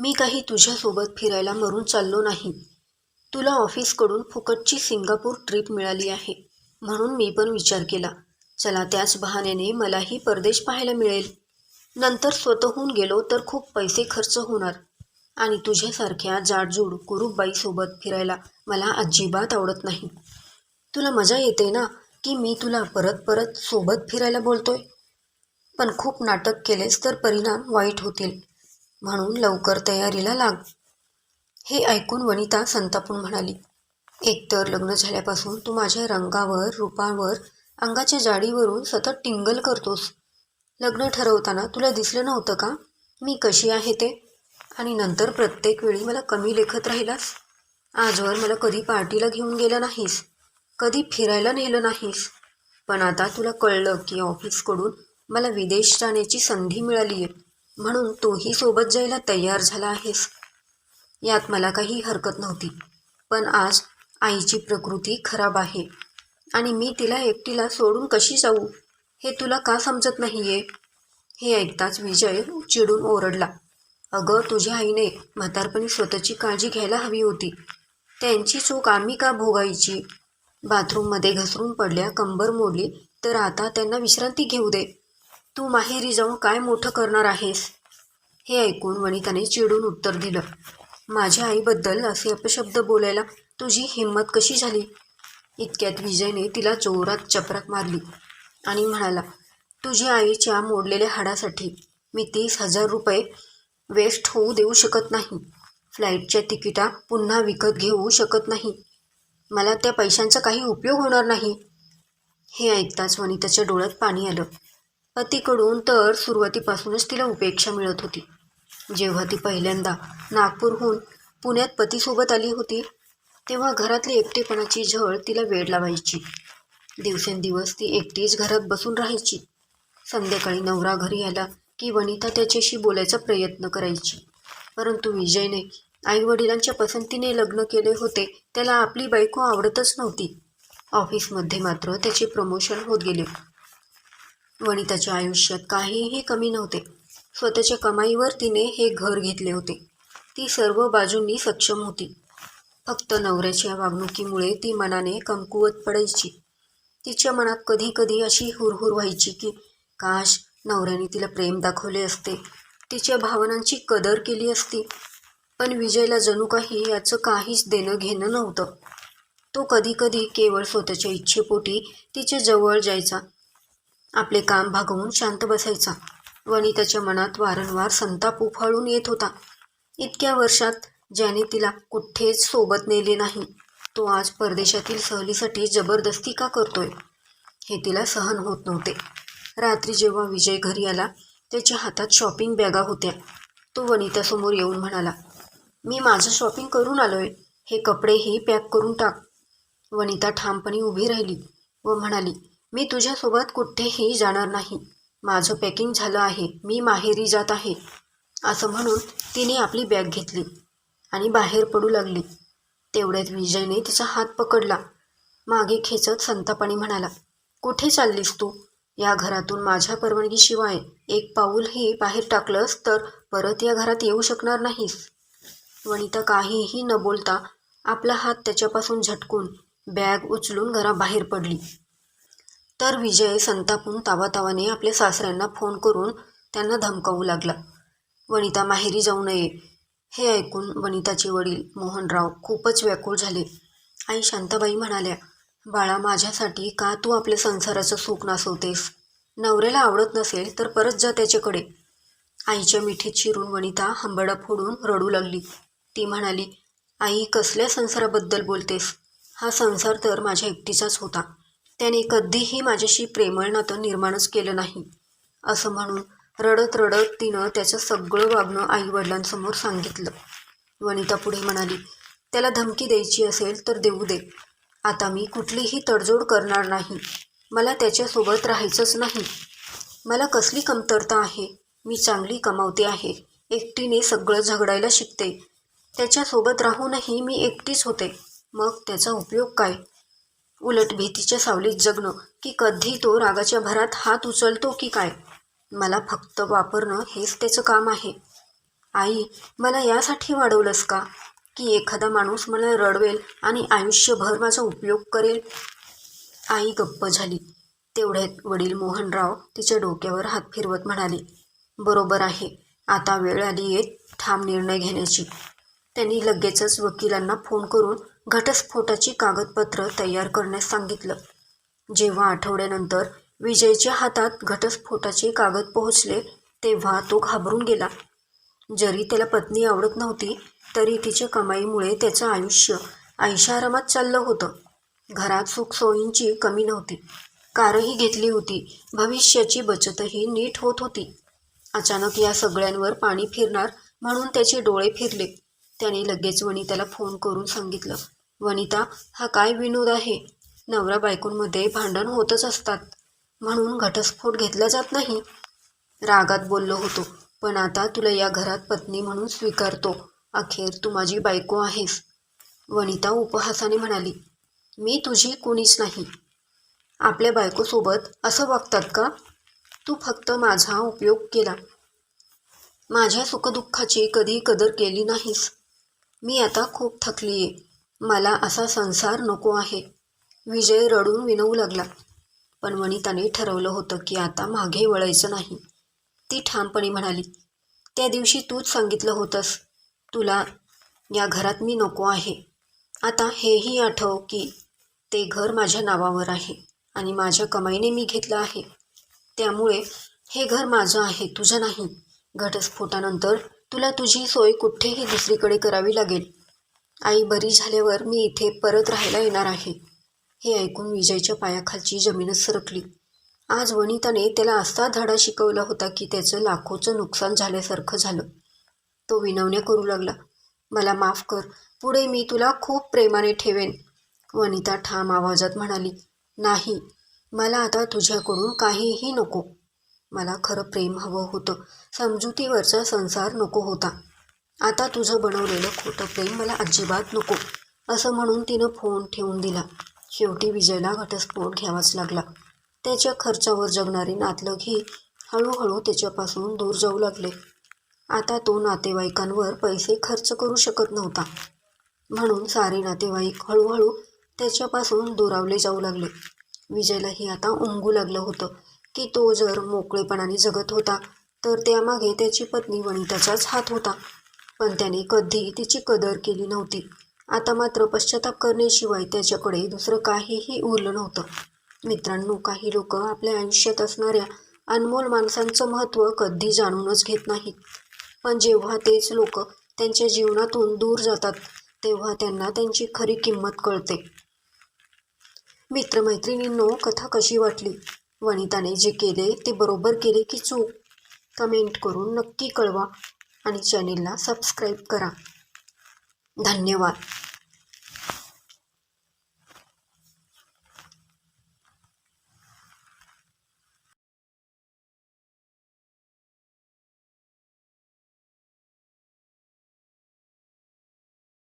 मी काही तुझ्यासोबत फिरायला मरून चाललो नाही. तुला ऑफिसकडून फुकटची सिंगापूर ट्रिप मिळाली आहे म्हणून मी पण विचार केला. चला त्याच बहाण्याने मलाही परदेश पाहायला मिळेल. नंतर स्वतःहून गेलो तर खूप पैसे खर्च होणार. आणि तुझ्यासारख्या जाडजूड कुरूपबाईसोबत फिरायला मला अजिबात आवडत नाही. तुला मजा येते ना की मी तुला परत परत सोबत फिरायला बोलतोय? पण खूप नाटक केलेस तर परिणाम वाईट होतील. म्हणून लवकर तयारीला लाग. हे ऐकून वनिता संतापून म्हणाली एकतर लग्न झाल्यापासून तू माझ्या रंगावर रूपावर अंगाच्या जाडीवरून सतत टिंगल करतोस. लग्न ठरवताना तुला दिसलं नव्हतं का? मी कशी आहे ते? आणि नंतर प्रत्येक वेळी मला कमी लेखत राहिलास? आजवर मला कधी पार्टीला घेऊन गेला नाहीस? कधी फिरायला नेलं नाहीस? पण आता तुला कळलं की ऑफिसकडून मला विदेश जाण्याची संधी मिळाली आहे म्हणून तूही सोबत जायला तयार झाला आहेस. यात मला काही हरकत नव्हती पण आज आईची प्रकृती खराब आहे आणि मी तिला एकटीला सोडून कशी जाऊ हे तुला का समजत नाही आहे हे ऐकताच विजय चिडून ओरडला. अगं तुझ्या आईने म्हातारपणी स्वतःची काळजी घ्यायला हवी होती. त्यांची चूक आम्ही का भोगायची? बाथरूममध्ये घसरून पडल्या कंबर मोडली तर आता त्यांना विश्रांती घेऊ दे. तू माहेरी जाऊन काय मोठं करणार आहेस? हे ऐकून वनिताने चिडून उत्तर दिलं. माझ्या आईबद्दल असे अपशब्द बोलायला तुझी हिंमत कशी झाली? इतक्यात विजयने तिला जोरात चपराक मारली आणि म्हणाला तुझ्या आईच्या मोडलेल्या हाडासाठी मी तीस हजार रुपये वेस्ट होऊ देऊ शकत नाही. फ्लाईटच्या तिकिटा पुन्हा विकत घेऊ शकत नाही. मला त्या पैशांचा काही उपयोग होणार नाही. हे ऐकताच वनिताच्या डोळ्यात पाणी आलं. पतीकडून तर सुरुवातीपासूनच तिला उपेक्षा मिळत होती. जेव्हा ती पहिल्यांदा नागपूरहून पुण्यात पतीसोबत आली होती तेव्हा घरातली एकटेपणाची झळ तिला वेड लावायची. दिवसेंदिवस ती एकटीच घरात बसून राहायची. संध्याकाळी नवरा घरी आला की वनिता त्याच्याशी बोलायचा प्रयत्न करायची. परंतु विजयने आईवडिलांच्या पसंतीने लग्न केले होते त्याला आपली बायको आवडतच नव्हती. ऑफिसमध्ये मात्र त्याचे प्रमोशन होत गेले. वनिताच्या आयुष्यात काहीही कमी नव्हते. स्वतःच्या कमाईवर तिने हे घर घेतले होते. ती सर्व बाजूंनी सक्षम होती. फक्त नवऱ्याच्या वागणुकीमुळे ती मनाने कमकुवत पडायची. तिच्या मनात कधी कधी अशी हुरहुर व्हायची की काश नवऱ्याने तिला प्रेम दाखवले असते. तिच्या भावनांची कदर केली असती. पण विजयला जणू काही याचं काहीच देणं घेणं नव्हतं. तो कधी कधी केवळ स्वतःच्या इच्छेपोटी तिच्या जवळ जायचा. आपले काम भागवून शांत बसायचा. वनिताच्या मनात वारंवार संताप उफाळून येत होता. इतक्या वर्षात ज्याने तिला कुठेच सोबत नेले नाही तो आज परदेशातील सहलीसाठी जबरदस्ती का करतोय? हे तिला सहन होत नव्हते. रात्री जेव्हा विजय घरी आला त्याच्या हातात शॉपिंग बॅगा होत्या. तो वनितासमोर येऊन म्हणाला मी माझं शॉपिंग करून आलोय. हे कपडेही पॅक करून टाक. वनिता ठामपणे उभी राहिली व म्हणाली मी तुझ्यासोबत कुठेही जाणार नाही. माझं पॅकिंग झालं आहे. मी माहेरी जात आहे. असं म्हणून तिने आपली बॅग घेतली आणि बाहेर पडू लागली. तेवढ्यात विजयने तिचा हात पकडला. मागे खेचत संतापाने म्हणाला कुठे चाललीस तू? या घरातून माझ्या परवानगीशिवाय एक पाऊलही बाहेर टाकलंस तर परत या घरात येऊ शकणार नाहीस. वनिता काहीही न बोलता आपला हात त्याच्यापासून झटकून बॅग उचलून घराबाहेर पडली. तर विजय संतापून तावातावाने आपल्या सासऱ्यांना फोन करून त्यांना धमकावू लागला. वनिता माहेरी जाऊ नये हे ऐकून वनिताचे वडील मोहनराव खूपच व्याकुळ झाले. आई शांताबाई म्हणाल्या बाळा माझ्यासाठी का तू आपल्या संसाराचं सुख नासवतेस? नवऱ्याला आवडत नसेल तर परत जा त्याच्याकडे. आईच्या मिठीत शिरून वनिता हंबडा फोडून रडू लागली. ती म्हणाली आई कसल्या संसाराबद्दल बोलतेस? हा संसार तर माझ्या एकटीचाच होता. त्याने कधीही माझ्याशी प्रेमळ नातं निर्माणच केलं नाही. असं म्हणून रडत रडत तिनं त्याचं सगळं वागणं आईवडिलांसमोर सांगितलं. वनिता पुढे म्हणाली त्याला धमकी द्यायची असेल तर देऊ दे. आता मी कुठलीही तडजोड करणार नाही. मला त्याच्यासोबत राहायचंच नाही. मला कसली कमतरता आहे? मी चांगली कमावते आहे. एकटीने सगळं झगडायला शिकते. त्याच्यासोबत राहूनही मी एकटीच होते. मग त्याचा उपयोग काय? उलट भीतीच्या सावलीत जगणं की कधी तो रागाच्या भरात हात उचलतो की काय? मला फक्त वापरणं हेच त्याचं काम आहे. आई मला यासाठी वाढवलंस का? की एखादा माणूस मला रडवेल आणि आयुष्यभर माझा उपयोग करेल? आई गप्प झाली. तेवढ्यात वडील मोहनराव तिच्या डोक्यावर हात फिरवत म्हणाले बरोबर आहे. आता वेळ आली आहे ठाम निर्णय घेण्याची. त्यांनी लगेचच वकिलांना फोन करून घटस्फोटाची कागदपत्र तयार करण्यास सांगितलं. जेव्हा आठवड्यानंतर विजयच्या हातात घटस्फोटाचे कागद पोहोचले तेव्हा तो घाबरून गेला. जरी त्याला पत्नी आवडत नव्हती तरी तिच्या कमाईमुळे त्याचं आयुष्य ऐशारामात चाललं होतं. घरात सुखसोयींची कमी नव्हती. कारही घेतली होती. भविष्याची बचतही नीट होत होती. अचानक या सगळ्यांवर पाणी फिरणार म्हणून त्याचे डोळे फिरले. त्याने लगेच वनिताला फोन करून सांगितलं वनिता हा काय विनोद आहे? नवरा बायकोंमध्ये भांडण होतच असतात. म्हणून घटस्फोट घेतला जात नाही. रागात बोललो होतो पण आता तुला या घरात पत्नी म्हणून स्वीकारतो. अखेर तू माझी बायको आहेस. वनिता उपहासाने म्हणाली मी तुझी कुणीच नाही. आपल्या बायकोसोबत असं वागतात का? तू फक्त माझा उपयोग केला. माझ्या सुखदुःखाची कधी कदर केली नाहीस. मी आता खूप थकली आहे मला असा संसार नको आहे. विजय रडून विनवू लागला. पण वनिताने ठरवलं होतं की आता मागे वळायचं नाही. ती ठामपणे म्हणाली त्या दिवशी तूच सांगितलं होतंस. तुला या घरात मी नको आहे. आता हेही आठव की ते घर माझ्या नावावर आहे आणि माझ्या कमाईने मी घेतलं आहे. त्यामुळे हे घर माझं आहे तुझं नाही. घटस्फोटानंतर तुला तुझी सोय कुठेही दुसरीकडे करावी लागेल. आई बरी झाल्यावर मी इथे परत राहायला येणार आहे. हे ऐकून विजयच्या पायाखालची जमीनच सरकली. आज वनिताने त्याला असा धडा शिकवला होता की त्याचं लाखोचं नुकसान झाल्यासारखं झालं. तो विनवण्या करू लागला. मला माफ कर. पुढे मी तुला खूप प्रेमाने ठेवेन. वनिता ठाम आवाजात म्हणाली. नाही. मला आता तुझ्याकडून काहीही नको. मला खरं प्रेम हवं होतं. समजुतीवरचा संसार नको होता. आता तुझं बनवलेलं खोटं प्रेम मला अजिबात नको असं म्हणून तिनं फोन ठेवून दिला. शेवटी विजयला घटस्फोट घ्यावाच लागला. त्याच्या खर्चावर जगणारे नातलगही हळूहळू त्याच्यापासून दूर जाऊ लागले. आता तो नातेवाईकांवर पैसे खर्च करू शकत नव्हता. म्हणून सारे नातेवाईक हळूहळू त्याच्यापासून दुरावले जाऊ लागले. विजयलाही आता उमगू लागलं होतं की तो जर मोकळेपणाने जगत होता तर त्यामागे त्याची पत्नी वनिताचाच हात होता. पण त्याने कधी तिची कदर केली नव्हती. आता मात्र पश्चाताप करण्याशिवाय त्याच्याकडे दुसरं काहीही उरलं नव्हतं. मित्रांनो काही लोक आपल्या आयुष्यात असणाऱ्या अनमोल माणसांचं महत्त्व कधी जाणूनच घेत नाहीत. पण जेव्हा तेच लोक त्यांच्या जीवनातून दूर जातात तेव्हा त्यांना त्यांची खरी किंमत कळते. मित्रमैत्रिणींनो कथा कशी वाटली? वनिताने जे केले ते बरोबर केले की चूक? कमेंट करून नक्की कळवा. आणि चॅनेलला सबस्क्राईब करा. धन्यवाद.